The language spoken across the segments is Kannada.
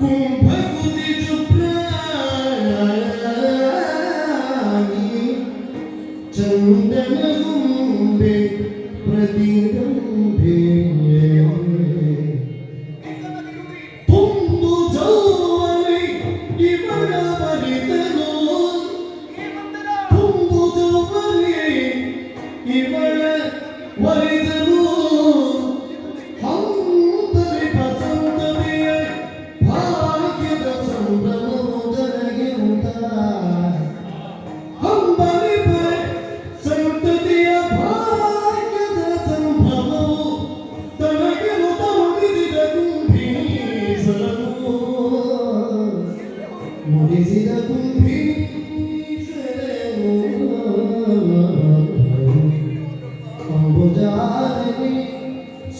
Cùng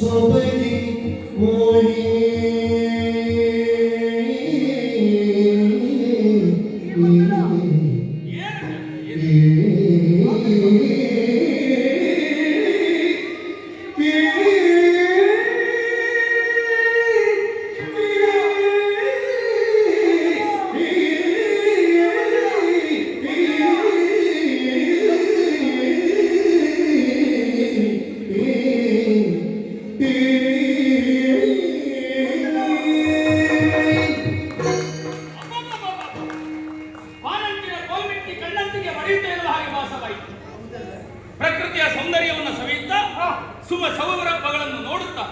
зробити мої. ಸುಮ ಸೌರಭಗಳನ್ನು ನೋಡುತ್ತಾ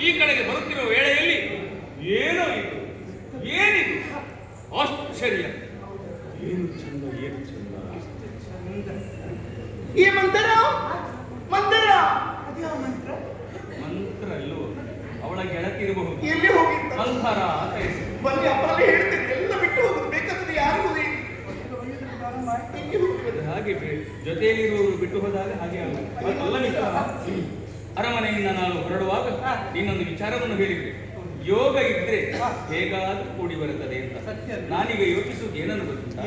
ಈ ಕಡೆಗೆ ಬರುತ್ತಿರುವ ವೇಳೆಯಲ್ಲಿ ಏನೋ ಇದು ಏನಿದು? ಆಶ್ಚರ್ಯ. ಏನು ಚಂದ ಏನು ಚಂದ? ಈ ಮಂತ್ರ? ಮಂತ್ರ? ಮಂತ್ರ. ಮಂತ್ರ ಅಲ್ಲೋ ಅವಳ ಗೆಳತಿ ಇರಬಹುದು. ಎಲ್ಲಿ ಹೋಗಿ ಮಂತ್ರ ಅಂತ ಬನ್ನಿ ಅಪ್ಪನೇ ಹೇಳ್ತೇನೆ ಎಲ್ಲ ಬಿಟ್ಟು ಹೋಗುದು ಬೇಕಾದ್ರೆ ಯಾರಿಗೂ ಎಲ್ಲಿ ಬೇ- ಜೊತೆಯಲ್ಲಿರುವವರು ಬಿಟ್ಟು ಹೋದಾಗ ಹಾಗೆ ಆಗುವುದು. ಅಲ್ಲ ಅರಮನೆಯಿಂದ ನಾನು ಹೊರಡುವಾಗ ನಿನ್ನೊಂದು ವಿಚಾರವನ್ನು ಹೇಳಿದ್ರೆ ಯೋಗ ಇದ್ರೆ ಹೇಗಾದ್ರೂ ಕೂಡಿ ಬರುತ್ತದೆ ಅಂತ. ಸತ್ಯ. ನಾನೀಗ ಯೋಚಿಸುವುದು ಏನನ್ನು ಗೊತ್ತಿಲ್ಲ?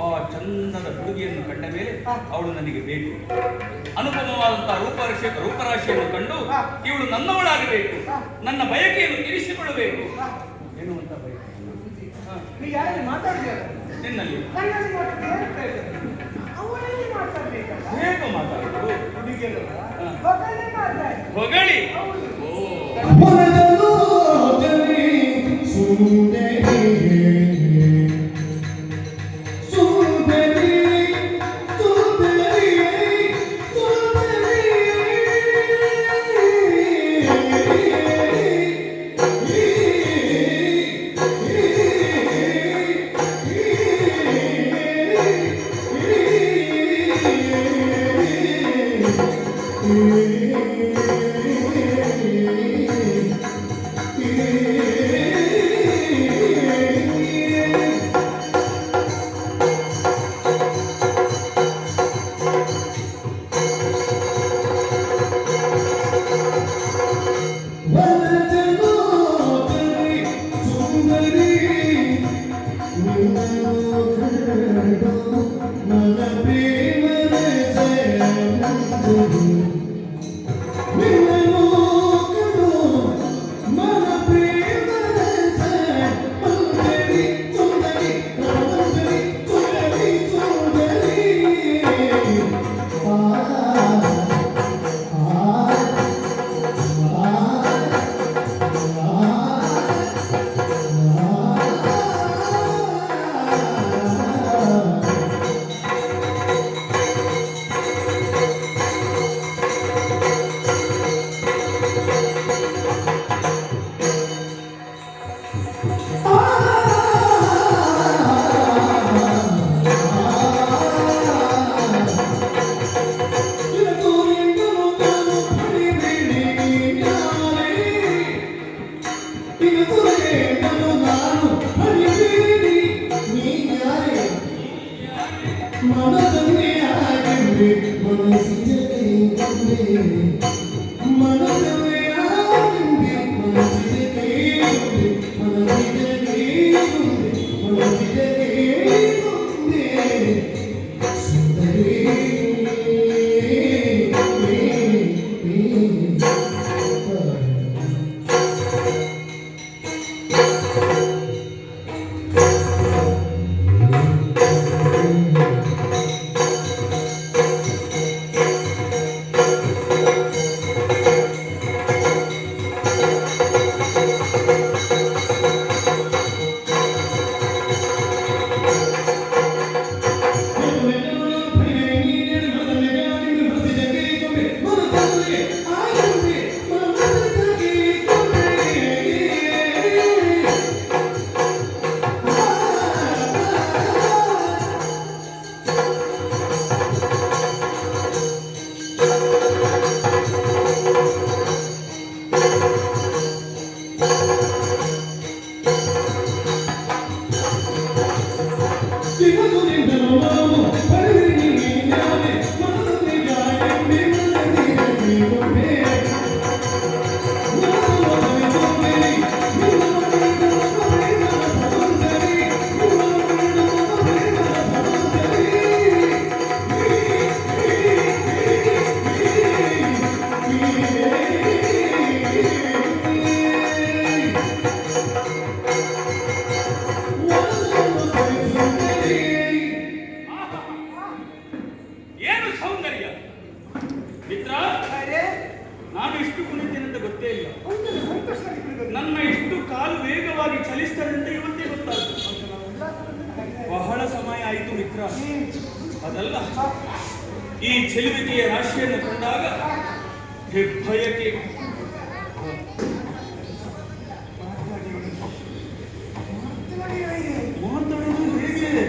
ಆ ಚಂದದ ಹುಡುಗಿಯನ್ನು ಕಂಡ ಮೇಲೆ ಅವಳು ನನಗೆ ಬೇಕು ಅನುಪಮವಾದಂತಹ ರೂಪರಾಶಿ ರೂಪರಾಶಿಯನ್ನು ಕಂಡು ಇವಳು ನನ್ನವಳಾಗಬೇಕು. ನನ್ನ ಬಯಕೆಯನ್ನು ತಿಳಿಸಿಕೊಳ್ಳಬೇಕು. ಎನ್ನುವಂತ ಬಯಕೆ. ನಿನ್ನಲ್ಲಿ ನನ್ನಲ್ಲಿ ಮಾತಾಡಿ ಏನು ಪ್ರಯೋಜನ? ಅವರಲ್ಲಿ ಮಾತಾಡ್ಬೇಕಲ್ಲ ಹೇಗೆ ಮಾತಾಡುವುದು ಹುಡುಗಿಯರಲ್ಲ ಹಾ. ಮಗನೇ ಮಾತಾಡಿ ಹೊಗಳಿ. ಓ ಅದಲ್ಲ. ಈ ಚೆಲುವಿಕೆಯ ರಾಶಿಯನ್ನು ಕಂಡಾಗ ಹೆಬ್ಬಯಕೆ ಮಾತಾಡೋದು ಹೇಗೆ?